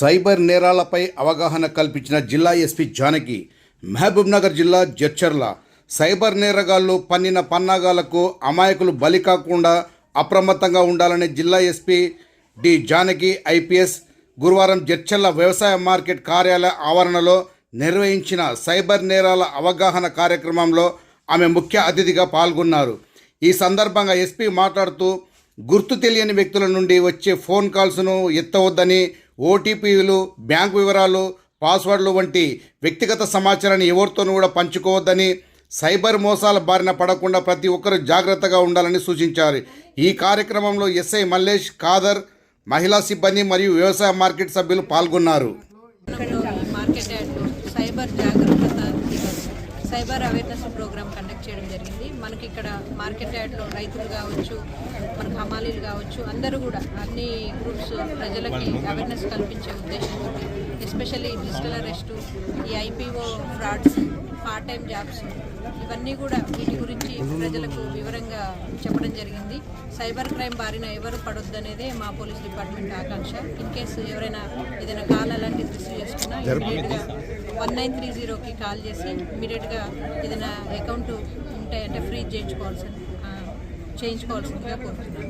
Cyber నేరాలపై అవగాహన కల్పించిన జిల్లా ఎస్పీ జానకి మహబూబ్నగర్ జిల్లా జడ్చర్ల. సైబర్ నేరగాళ్ళు పన్నిన పన్నాగాలకు అమాయకులు బలి కాకుండా అప్రమత్తంగా ఉండాలని జిల్లా ఎస్పీ డి జానకి ఐపీఎస్ గురువారం జడ్చర్ల వ్యవసాయ మార్కెట్ కార్యాలయ ఆవరణలో నిర్వహించిన సైబర్ నేరాల అవగాహన కార్యక్రమంలో ఆమె ముఖ్య అతిథిగా పాల్గొన్నారు. ఈ సందర్భంగా ఎస్పీ మాట్లాడుతూ గుర్తు తెలియని వ్యక్తుల నుండి వచ్చే ఫోన్ కాల్స్ను ఎత్తవద్దని ఓటీపీలు బ్యాంకు వివరాలు పాస్వర్డ్లు వంటి వ్యక్తిగత సమాచారాన్ని ఎవరితోనూ కూడా పంచుకోవద్దని సైబర్ మోసాల బారిన పడకుండా ప్రతి ఒక్కరూ జాగ్రత్తగా ఉండాలని సూచించారు. ఈ కార్యక్రమంలో ఎస్ఐ మల్లేష్ ఖాదర్ మహిళా సిబ్బంది మరియు వ్యవసాయ మార్కెట్ సభ్యులు పాల్గొన్నారు. సైబర్ జాగ్రత్త సైబర్ అవేర్నెస్ ప్రోగ్రామ్ కండక్ట్ చేయడం జరిగింది. మనకి ఇక్కడ మార్కెట్ యార్డ్లో రైతులు కావచ్చు మనకు హమాలీలు కావచ్చు అందరూ కూడా అన్ని గ్రూప్స్ ప్రజలకి అవేర్నెస్ కల్పించే ఉద్దేశంతో ఎస్పెషల్లీ డిజిటల్ అరెస్టు ఈ IPO frauds part time jobs ఇవన్నీ కూడా వీటి గురించి ప్రజలకు వివరంగా చెప్పడం జరిగింది. సైబర్ క్రైమ్ బారిన ఎవరు పడొద్దనేదే మా పోలీస్ డిపార్ట్మెంట్ ఆకాంక్ష. ఇన్ కేసు ఎవరైనా ఏదైనా కాల్ అలాంటిది రిసీవ్ చేసుకున్నా ఇమీడియట్గా వన్ నైన్ త్రీ జీరోకి కాల్ చేసి ఇమీడియట్గా ఏదైనా అకౌంట్ ఉంటే అంటే ఫ్రీ చేయించుకోవాల్సి చేయించుకోవాల్సిందిగా కోరుతున్నాను.